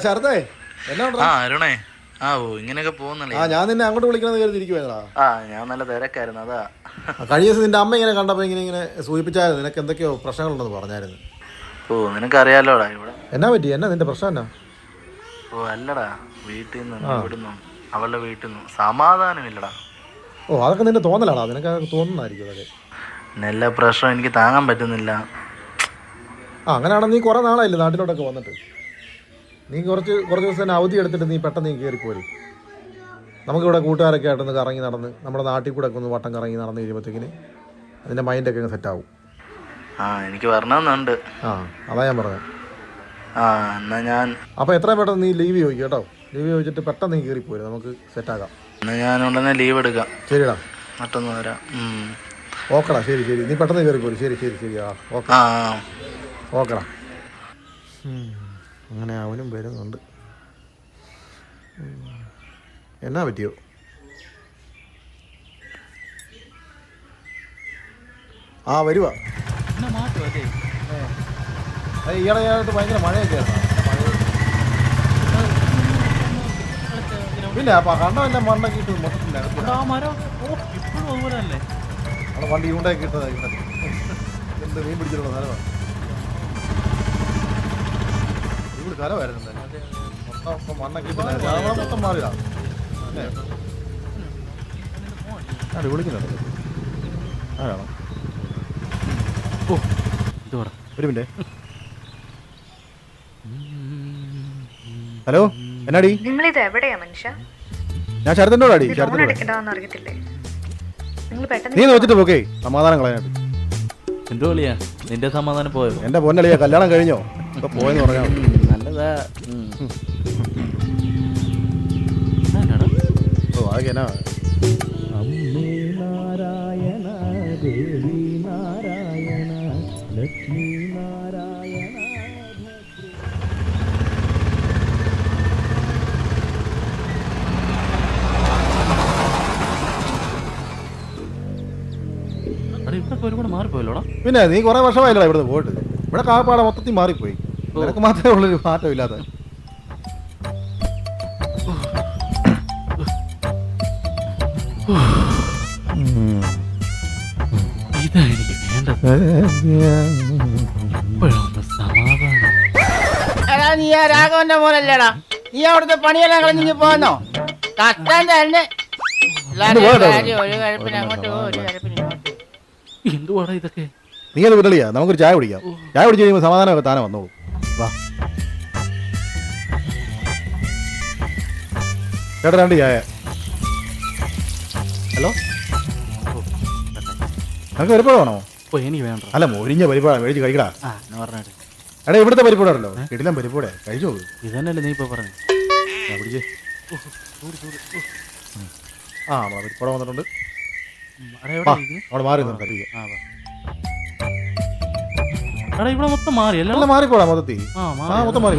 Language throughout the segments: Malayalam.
എടാ ശരതേ എന്നാ ആ അരുണേ. ആ ഓ ഇങ്ങനെയൊക്കെ പോകുന്നല്ലേ ആ ഞാൻ നിന്നെ അങ്ങോട്ട് വിളിക്കണമെന്ന് കരുതിയിരിക്കുവായിരുന്നാ ആ ഞാൻ നല്ല തിരക്കായിരുന്നു അതാ. കഴിഞ്ഞ ദിവസം നിന്റെ അമ്മ ഇങ്ങനെ കണ്ടപ്പോൾ ഇങ്ങനെ ഇങ്ങനെ സൂചിപ്പിച്ചായിരുന്നു നിനക്ക് എന്തൊക്കെയോ പ്രശ്നങ്ങളുണ്ടെന്ന് പറഞ്ഞായിരുന്നു. ഓ നിനക്കറിയാലോടാ ഇവിടെ. എന്നാ പറ്റി? എന്നാ നിന്റെ പ്രശ്നം എന്നാ? ഓ അല്ലടാ. വീട്ടിൽ നിന്ന് ഇവിടുന്നും അവളുടെ വീട്ടിൽ നിന്നും. സമാധാനമില്ലടാ. ഓ അതൊക്കെ നിന്റെ തോന്നലാടാ. നിനക്ക് അതൊക്കെ തോന്നുന്നതായിരിക്കും അതൊക്കെ. നല്ല പ്രശ്നം എനിക്ക് താങ്ങാൻ പറ്റുന്നില്ല. ആ അങ്ങനെയാണെങ്കിൽ നീ കുറേ നാളായില്ലേ നാട്ടിലോട്ടൊക്കെ വന്നിട്ട്? നീ കുറച്ച് കുറച്ച് ദിവസം തന്നെ അവധി എടുത്തിട്ട് നീ പെട്ടെന്ന് നീ കയറി പോരി. നമുക്കിവിടെ കൂട്ടുകാരൊക്കെ ആയിട്ടൊന്ന് കറങ്ങി നടന്ന് നമ്മുടെ നാട്ടിൽ കൂടെ ഒക്കെ ഒന്ന് വട്ടം കറങ്ങി നടന്ന് കഴിയുമ്പോഴത്തേക്കിന് അതിന്റെ മൈൻഡൊക്കെ സെറ്റ് ആവും. ആ എനിക്ക് വരണമെന്നുണ്ട്. ആ അതാ ഞാൻ പറഞ്ഞത് ആ എന്നാ ഞാൻ അപ്പോൾ എത്രയും പെട്ടെന്ന് നീ ലീവ് ചോദിക്കും കേട്ടോ. ലീവ് ചോദിച്ചിട്ട് പെട്ടെന്ന് നീ കയറി പോരും. നമുക്ക് സെറ്റാക്കാം എന്നാ ഞാൻ ഉടനെ ലീവ് എടുക്കാം. ശരിടാ. മറ്റൊന്ന് വരാം. ഓക്കെടാ ശരി ശരി. നീ പെട്ടെന്ന് കയറി പോരും. ശരി ശരി ശരി. ആ ഓക്കെ. ആ ഓക്കെടാ. അങ്ങനെ അവനും വരുന്നുണ്ട്. എന്നാ പറ്റിയോ? ആ വരുവ. ഈയിടെ ആയിട്ട് ഭയങ്കര മഴയൊക്കെ പിന്നെ അപ്പൊ കണ്ടമെല്ലാം മണ്ണൊക്കെ ഇട്ട് മൊത്തത്തില്ല വണ്ടി ഇവിടെയൊക്കെ ഇട്ടതാ ഇവിടെ. എന്ത് മീൻ പിടിച്ചിട്ടുള്ള സ്ഥലമാണ് സ്ഥലമായിരുന്നു എന്തായാലും. മൊത്തം ഇപ്പൊ മണ്ണൊക്കെ ഇട്ടില്ല മൊത്തം മാറിയതാ. അല്ലേ? ആ വിളിക്കുന്നുണ്ട്? ആരാണോ? ഓ ഒരു മിനിറ്റ്. ഹലോ എന്നാടി? നിങ്ങളിത് എവിടെയാ മനുഷ്യ? ഞാൻ അറിയത്തില്ലേ? നിങ്ങൾ നീ നോക്കിട്ട് നോച്ചിട്ട് പോക്കേ. സമാധാനം കളയാനായിട്ട്. എന്തോ വിളിയാ നിന്റെ സമാധാനം പോയോ? എന്റെ പൊന്നളിയാ കല്യാണം കഴിഞ്ഞോ? ഇപ്പൊ പോയെന്ന് പറഞ്ഞാ ഓ അതൊക്കെ എന്നാ? എടാ, ഇവിടൊക്കെ ഒരുപാട് മാറിപ്പോയല്ലോടാ? പിന്നെ നീ കുറെ വർഷമായില്ലടാ ഇവിടുന്ന് പോയിട്ട്. ഇവിടെ കാപ്പാടെ മൊത്തത്തിൽ മാറിപ്പോയി. നിനക്ക് മാത്രമേ ഉള്ളൊരു മാറ്റം ഇതാ എനിക്ക് വേണ്ടത്. ഇപ്പോഴൊന്ന് സമാധാനം. എടാ നീ ആ രാഘവന്റെ മോനല്ലേടാ. നീ അവിടുത്തെ പണിയെല്ലാം കളഞ്ഞു പോന്നോ? കഷ്ടം തന്നെ. എല്ലാവരും പോകട്ടെ. കാര്യം ഒരു കഴപ്പിന് അങ്ങോട്ട് ഒരു കഴപ്പിന് ഇങ്ങോട്ട്. പോകും. എന്തുവാടാ ഇതൊക്കെ? നീ അത് വിടളിയാ നമുക്കൊരു ചായ കുടിക്കാം. ചായ കുടിച്ച് കഴിയുമ്പോൾ സമാധാനമൊക്കെ താനെ വന്നോളൂ. വാ. ചേട്ടാ രണ്ട് ചായ ഹലോ? നമുക്ക് പരിപ്പാടാണോ ഓ എനിക്ക് വേണ്ട. അല്ല മൊരിഞ്ഞ പരിപ്പാടാ മേടിച്ച് കഴിക്കടാ. ആ എന്ന് പറഞ്ഞിട്ട് എടാ ഇവിടുത്തെ പരിപ്പാടല്ലോ കിടിലം പരിപ്പൂടെ കഴിച്ചോ? ഇതന്നെയല്ലേ നീ ഇപ്പൊ പറഞ്ഞു? ആ, പിടിച്ച്. ആ പരിപ്പാട വന്നിട്ടുണ്ട്. അവിടെ മാറി നിന്ന് കഴിക്കാം എടാ ഇവിടെ മൊത്തം മാറി. അല്ലേ മാറിപ്പോടാ മൊത്തത്തിൽ. ആ മൊത്തം മാറി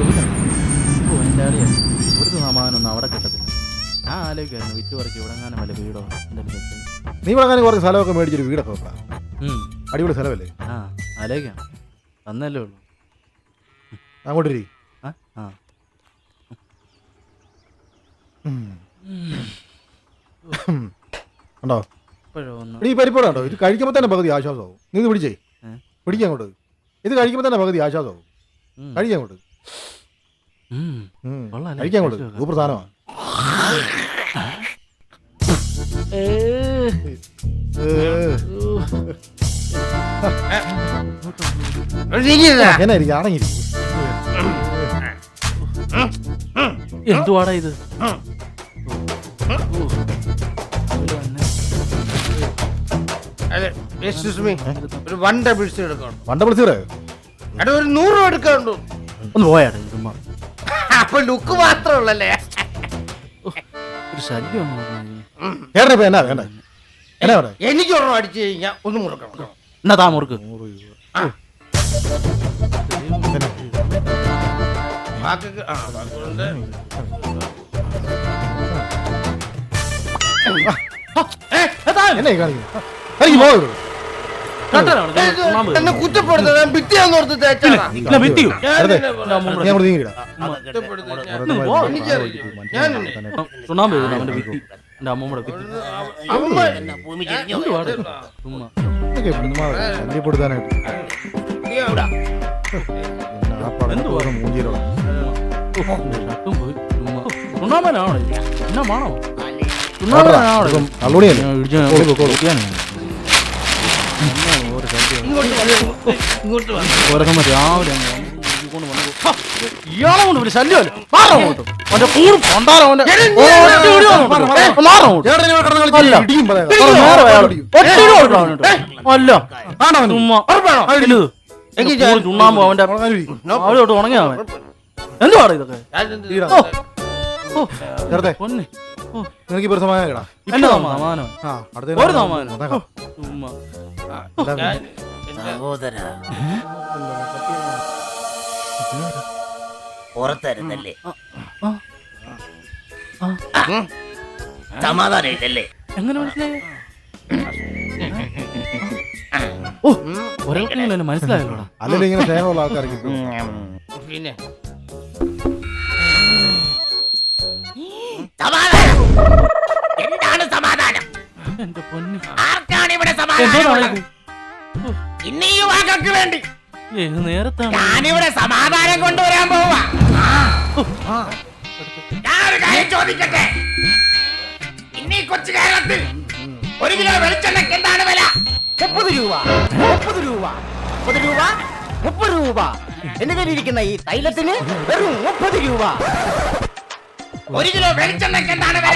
എന്റെ അറിയാം ഇവിടുത്തെ അവിടെ കിട്ടത്തില്ല. ഞാൻ ആലോചിക്കായിരുന്നു വിറ്റ് പറിക്ക് ഇവിടെ എങ്ങാനും വല്ല വീടോ? എന്തെങ്കിലും. നീ ഇവിടെ അങ്ങനെ കുറച്ച് സ്ഥലമൊക്കെ മേടിച്ചൊരു വീടൊക്കെ വെക്കാം. അടിപൊളി സ്ഥലമല്ലേ? ആ ആലോചിക്കാം. തന്നല്ലേ ഉള്ളൂ. അങ്ങോട്ട് ഇരി. ആ ആ. ഉണ്ടോ? ഈ പരിപ്പാട് കണ്ടോ ഇത് കഴിക്കുമ്പോൾ തന്നെ പകുതി ആശ്വാസമാവും. നീ ഇത് പിടിച്ചേ. പിടിക്കാം അങ്ങോട്ട്. ഇത് കഴിക്കുമ്പോൾ തന്നെ പകുതി ആശ്വാസമാവും ഉം. കഴിക്കാൻ. കൊള്ളാല്ലേ? കഴിക്കാൻ കഴിച്ച് സൂപ്പർ സാധനമാണ് എന്തുവാടാ ഇത്? അതെ, മീ. ഒരു വൺ എടുക്കണം. എടാ ഒരു നൂറ് രൂപ എടുക്കാണ്ടു ഒന്ന് പോയാടാ ചുമ്മാ. അപ്പൊ ലുക്ക് മാത്രമേ ഉള്ളല്ലേ? ഒരു ശല്യം ഒന്ന് പറഞ്ഞേ. ചേട്ടനെ ഇപ്പൊ എന്നാ വേണ്ട എന്നാ വേണ്ടേ? എനിക്ക് ഒരെണ്ണം അടിച്ചു കഴിഞ്ഞാൽ ഒന്ന് മുറുക്കണം എന്നാ താ മുറുക്ക്. ആ. ബാക്കിയുണ്ട്. എന്നാ എന്നെ കാണിക്കുന്നത് എനിക്ക് പോകും എന്നെ കുറ്റപ്പെടുത്തണം ഭിത്തിയാന്ന് ഓർത്ത് തേച്ചാ ഇല്ല, ഭിത്തിയോ വെറുതെ. എന്റെ അമ്മൂമ്മയുടെ നീ അങ്ങോട്ട് നീങ്ങിടാ ഇന്ന് പോ. ചുണ്ണാമ്പ് എഴുതുന്നു അവന്റെ ഭിത്തി. എന്റെ അമ്മൂമ്മയുടെ ഭിത്തി. ചുണ്ണാമ്പനാണോ? എന്നാ മാണോ? ചുണ്ണാമ്പനാണോ ഇത്? ഓരോരുത്തന്മാർ രാവിലെ ഇയാളെ കൊണ്ട് ഒരു ശല്യമല്ലേ. മാറാം അങ്ങോട്ട്. അവന്റെ കൂടും കൊണ്ടാരം അവന്റെ. അല്ല. ചുണ്ണാമ്പ് അവന്റെ അവിടെ ഉണങ്ങിയ എന്തുവാണ് ഇതൊക്കെ? വെറുതെ നിനക്ക് ഇപ്പൊ സമാധാനം ഒരു സമാധാനം സഹോദര. പുറത്തരുന്നല്ലേ സമാധാനം ഇല്ലല്ലേ എങ്ങനെ മനസ്സിലായി? ഓ ഒരാൾക്കെങ്കിലും മനസ്സിലായല്ലോടാ. അല്ലെങ്കിൽ ഇങ്ങനെ സ്നേഹമുള്ള ആൾക്കാർക്ക് പിന്നെ. എന്താണ് സമാധാനം? എന്റെ പൊന്നി. ഇന്ന് ഈ യുവാക്കൾക്ക് വേണ്ടി. നേരത്താണ് ഞാനിവിടെ സമാധാനം കൊണ്ടുവരാൻ പോവാ. ഞാനൊരു കാര്യം ചോദിക്കട്ടെ? ഇനി കൊച്ചു കേരളത്തിൽ ഒരു കിലോ വെളിച്ചെണ്ണയ്ക്ക് എന്താണ് വില? മുപ്പത് രൂപ. മുപ്പത് രൂപ. മുപ്പത് രൂപ? മുപ്പത് രൂപ. എന്റെ കയ്യിലിരിക്കുന്ന ഈ തൈലത്തിന് വെറും മുപ്പത് രൂപ. ഒരു കിലോ വെളിച്ചെണ്ണയ്ക്ക് എന്താണ് വില?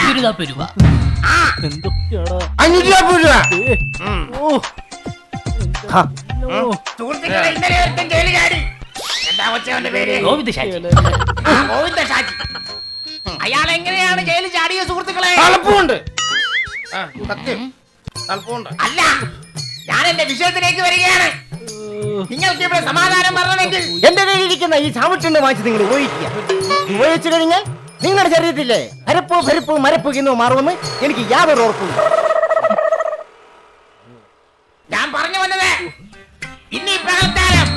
എന്തൊക്കെയാടാ? അഞ്ഞൂറ്റി നാൽപ്പത് രൂപ ഏ, ഓ ഓ സുഹൃത്തുക്കളെ ഇന്നലെ ഒരുത്തൻ ജയിലിൽ ചാടി എന്താ കൊച്ചവന്റെ പേര്? ഗോവിന്ദ ശാഖ ആ, ഗോവിന്ദ ഷാജി. അയാൾ എങ്ങനെയാണ് ജയിലിൽ ചാടിയ സുഹൃത്തുക്കളെ? ആ, സത്യം. അല്ല ഞാൻ എന്റെ വിഷയത്തിലേക്ക് വരികയാണ്. നിങ്ങൾക്ക് ഇവിടെ സമാധാനം പറഞ്ഞെങ്കിൽ എന്റെ കയ്യിലിരിക്കുന്ന ഈ ചാവട്ടിന്റെ വാങ്ങിച്ച് നിങ്ങൾ ഉപയോഗിക്കുക. ഉപയോഗിച്ചു കഴിഞ്ഞാൽ നിങ്ങളുടെ ശരീരത്തിലെ അരപ്പ് പരിപ്പ് മരപ്പ് എന്നിവ മാറുമെന്ന് എനിക്ക് യാതൊരു ഉറപ്പില്ല ഞാൻ പറഞ്ഞു വന്നത് ഇന്ന് ഈ പ്രകൽക്കാലം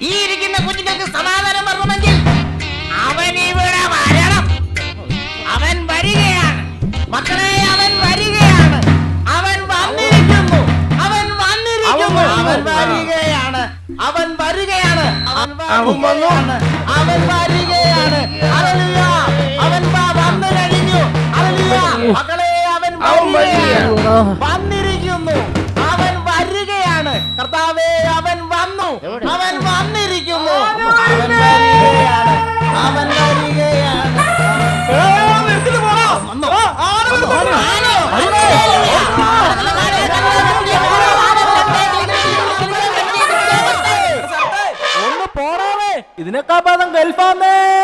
ഈ ഇരിക്കുന്ന കുഞ്ഞുങ്ങൾക്ക് സമാധാനം പറഞ്ഞെങ്കിൽ അവൻ ഇവിടെ വരണം. അവൻ വരികയാണ്. മക്കളെ അവൻ വരികയാണ്. അവൻ വന്നിരിക്കുന്നു. അവൻ വന്നിരിക്കുന്നു. അവൻ വരികയാണ്. അവൻ വരികയാണ്. അവൻ വരികയാണ്. അവൻ വരികയാണ്. ഹല്ലേലൂയ. അവൻ വന്നിരിക്കുന്നു. അവൻ വരികയാണ്. കർത്താവേ അവൻ വന്നു. അവൻ വന്നിരിക്കുന്നു. അവൻ വരികയാണ്. അവൻ വരികയാണ്. ഇതിനേക്കാ പാദം ഗൾഫാമേ